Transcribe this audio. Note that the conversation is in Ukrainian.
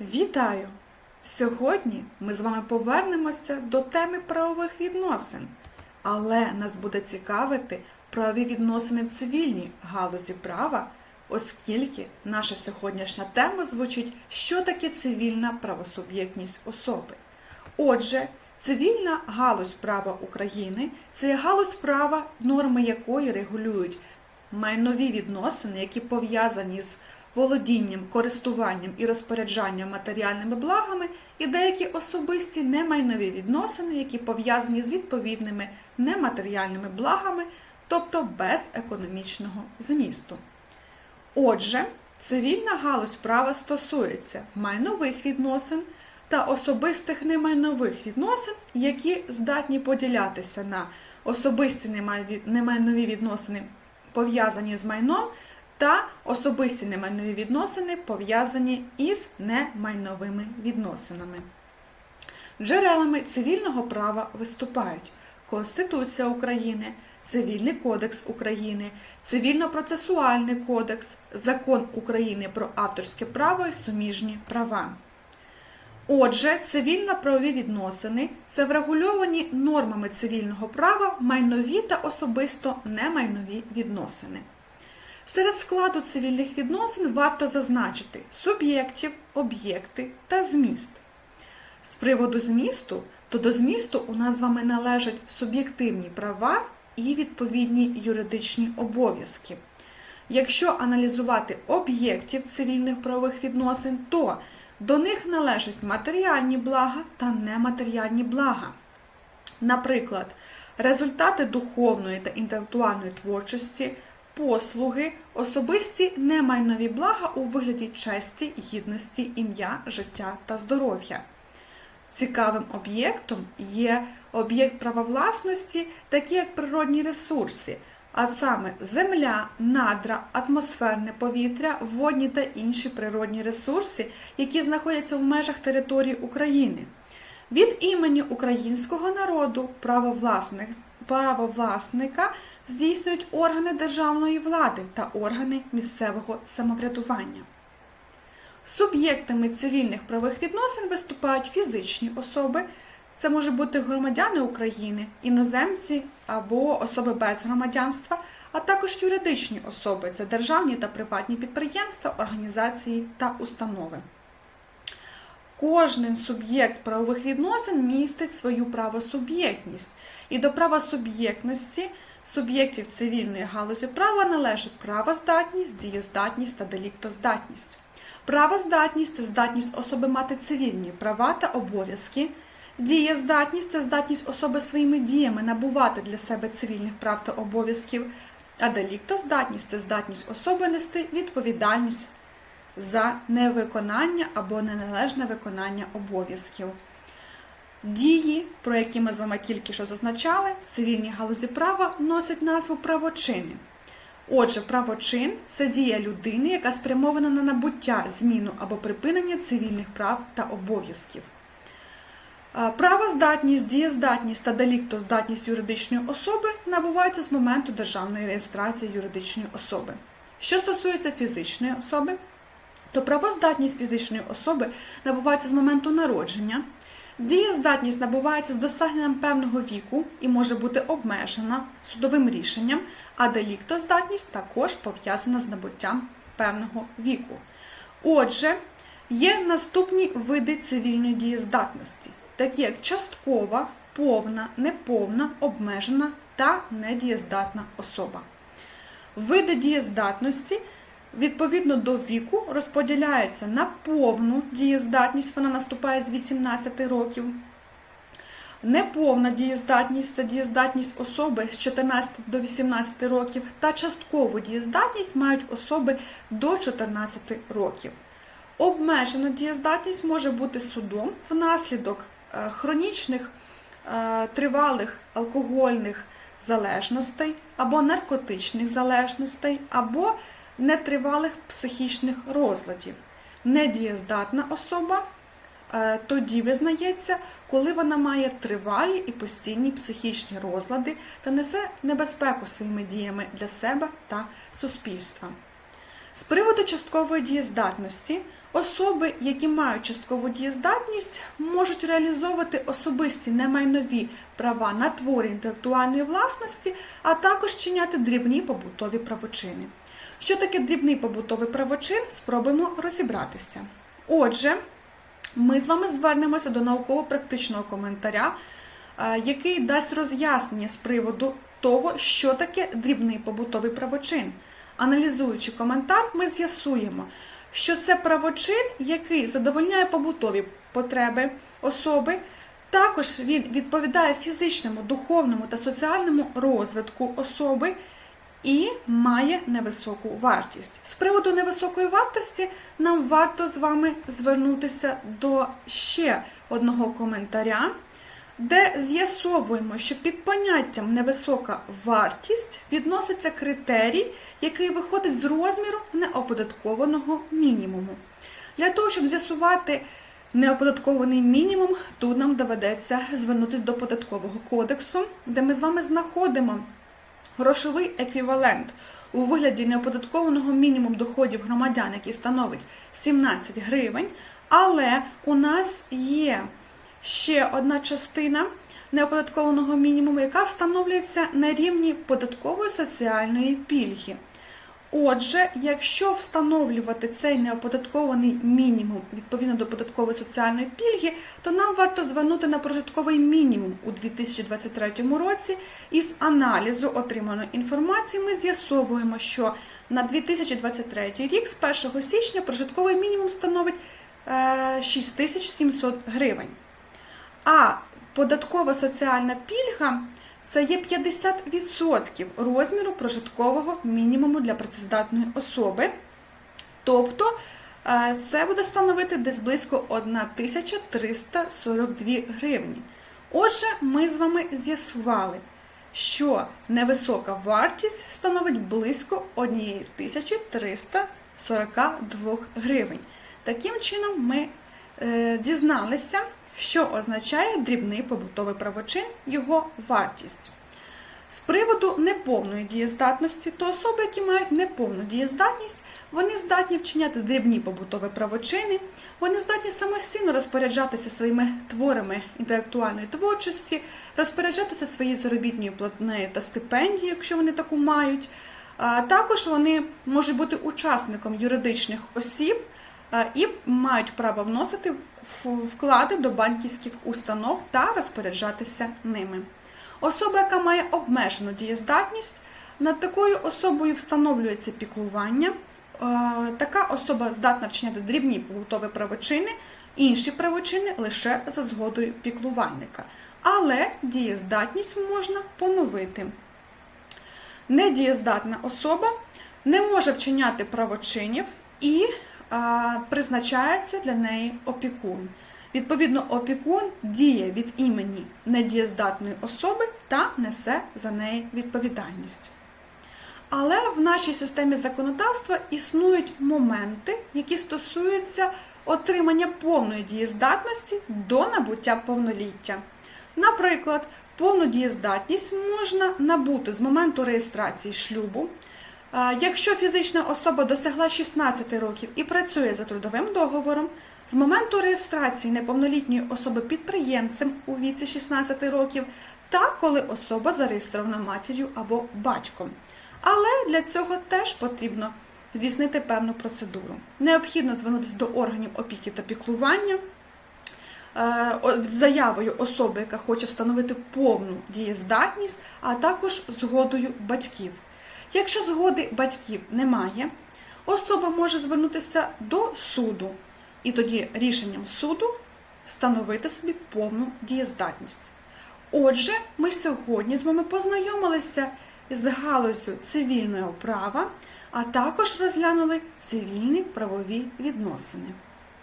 Вітаю! Сьогодні ми з вами повернемося до теми правових відносин, але нас буде цікавити правові відносини в цивільній галузі права, оскільки наша сьогоднішня тема звучить, що таке цивільна правосуб'єктність особи. Отже, цивільна галузь права України це галузь права, норми якої регулюють майнові відносини, які пов'язані з володінням, користуванням і розпоряджанням матеріальними благами, і деякі особисті немайнові відносини, які пов'язані з відповідними нематеріальними благами, тобто без економічного змісту. Отже, цивільна галузь права стосується майнових відносин та особистих немайнових відносин, які здатні поділятися на особисті немайнові- відносини, пов'язані з майном, та особисті немайнові відносини, пов'язані із немайновими відносинами. Джерелами цивільного права виступають Конституція України, Цивільний кодекс України, Цивільно-процесуальний кодекс, Закон України про авторське право і суміжні права. Отже, цивільно-правові відносини це врегульовані нормами цивільного права майнові та особисто немайнові відносини. Серед складу цивільних відносин варто зазначити суб'єктів, об'єкти та зміст. З приводу змісту, то до змісту у нас з вами належать суб'єктивні права і відповідні юридичні обов'язки. Якщо аналізувати об'єктів цивільних правових відносин, то до них належать матеріальні блага та нематеріальні блага. Наприклад, результати духовної та інтелектуальної творчості, послуги, особисті немайнові блага у вигляді честі, гідності, ім'я, життя та здоров'я. Цікавим об'єктом є об'єкт права власності, такі як природні ресурси, а саме земля, надра, атмосферне повітря, водні та інші природні ресурси, які знаходяться в межах території України. Від імені українського народу правовласник, правовласника здійснюють органи державної влади та органи місцевого самоврядування. Суб'єктами цивільних правових відносин виступають фізичні особи, це може бути громадяни України, іноземці або особи без громадянства, а також юридичні особи це державні та приватні підприємства, організації та установи. Кожен суб'єкт правових відносин містить свою правосуб'єктність, і до правосуб'єктності суб'єктів цивільної галузі права належить правоздатність, дієздатність та деліктоздатність. Правоздатність це здатність особи мати цивільні права та обов'язки. Дієздатність це здатність особи своїми діями набувати для себе цивільних прав та обов'язків, а деліктоздатність це здатність особи нести відповідальність за невиконання або неналежне виконання обов'язків. Дії, про які ми з вами тільки що зазначали, в цивільній галузі права носять назву правочини. Отже, правочин це дія людини, яка спрямована на набуття, зміну або припинення цивільних прав та обов'язків. Правоздатність, дієздатність та деліктоздатність юридичної особи набуваються з моменту державної реєстрації юридичної особи. Що стосується фізичної особи, то правоздатність фізичної особи набувається з моменту народження. Дієздатність набувається з досягненням певного віку і може бути обмежена судовим рішенням, а деліктоздатність також пов'язана з набуттям певного віку. Отже, є наступні види цивільної дієздатності, такі як часткова, повна, неповна, обмежена та недієздатна особа. Види дієздатності відповідно до віку розподіляються на повну дієздатність, вона наступає з 18 років. Неповна дієздатність це дієздатність особи з 14 до 18 років, та часткову дієздатність мають особи до 14 років. Обмежена дієздатність може бути судом внаслідок е, хронічних е, тривалих алкогольних залежностей або наркотичних залежностей, або нетривалих психічних розладів. Недієздатна особа е, тоді визнається, коли вона має тривалі і постійні психічні розлади та несе небезпеку своїми діями для себе та суспільства. З приводу часткової дієздатності, особи, які мають часткову дієздатність, можуть реалізовувати особисті немайнові права на творі інтелектуальної власності, а також чиняти дрібні побутові правочини. Що таке дрібний побутовий правочин, спробуємо розібратися. Отже, ми з вами звернемося до науково-практичного коментаря, е, який дасть роз'яснення з приводу того, що таке дрібний побутовий правочин. Аналізуючи коментар, ми з'ясуємо, що це правочин, який задовольняє побутові потреби особи. Також він відповідає фізичному, духовному та соціальному розвитку особи і має невисоку вартість. З приводу невисокої вартості нам варто з вами звернутися до ще одного коментаря, де з'ясовуємо, що під поняттям невисока вартість відноситься критерій, який виходить з розміру неоподаткованого мінімуму. Для того, щоб з'ясувати неоподаткований мінімум, тут нам доведеться звернутися до податкового кодексу, де ми з вами знаходимо грошовий еквівалент у вигляді неоподаткованого мінімум доходів громадян, який становить 17 гривень. Але у нас є ще одна частина неоподаткованого мінімуму, яка встановлюється на рівні податкової соціальної пільги. Отже, якщо встановлювати цей неоподаткований мінімум відповідно до податкової соціальної пільги, то нам варто звернути на прожитковий мінімум у 2023 році. Із аналізу отриманої інформації ми з'ясовуємо, що на 2023 рік з 1 січня прожитковий мінімум становить е, 6700 гривень. А податкова соціальна пільга це є 50% розміру прожиткового мінімуму для працездатної особи. Тобто е, це буде становити десь близько 1342 гривні. Отже, ми з вами з'ясували, що невисока вартість становить близько 1342 гривень. Таким чином, ми е, дізналися, що означає дрібний побутовий правочин, його вартість. З приводу неповної дієздатності, то особи, які мають неповну дієздатність, вони здатні вчиняти дрібні побутові правочини, вони здатні самостійно розпоряджатися своїми творами інтелектуальної творчості, розпоряджатися своєю заробітною платнею та стипендією, якщо вони таку мають. Також вони можуть бути учасником юридичних осіб і мають право вносити вклади до банківських установ та розпоряджатися ними. Особа, яка має обмежену дієздатність, над такою особою встановлюється піклування. Така особа здатна вчиняти дрібні побутові правочини, інші правочини лише за згодою піклувальника. Але дієздатність можна поновити. Недієздатна особа не може вчиняти правочинів і призначається для неї опікун. Відповідно, опікун діє від імені недієздатної особи та несе за неї відповідальність. Але в нашій системі законодавства існують моменти, які стосуються отримання повної дієздатності до набуття повноліття. Наприклад, повну дієздатність можна набути з моменту реєстрації шлюбу. Якщо фізична особа досягла 16 років і працює за трудовим договором, з моменту реєстрації неповнолітньої особи підприємцем у віці 16 років, та коли особа зареєстрована матір'ю або батьком. Але для цього теж потрібно здійснити певну процедуру. Необхідно звернутися до органів опіки та піклування е, з заявою особи, яка хоче встановити повну дієздатність, а також згодою батьків. Якщо згоди батьків немає, особа може звернутися до суду і тоді рішенням суду встановити собі повну дієздатність. Отже, ми сьогодні з вами познайомилися з галузю цивільного права, а також розглянули цивільні правові відносини.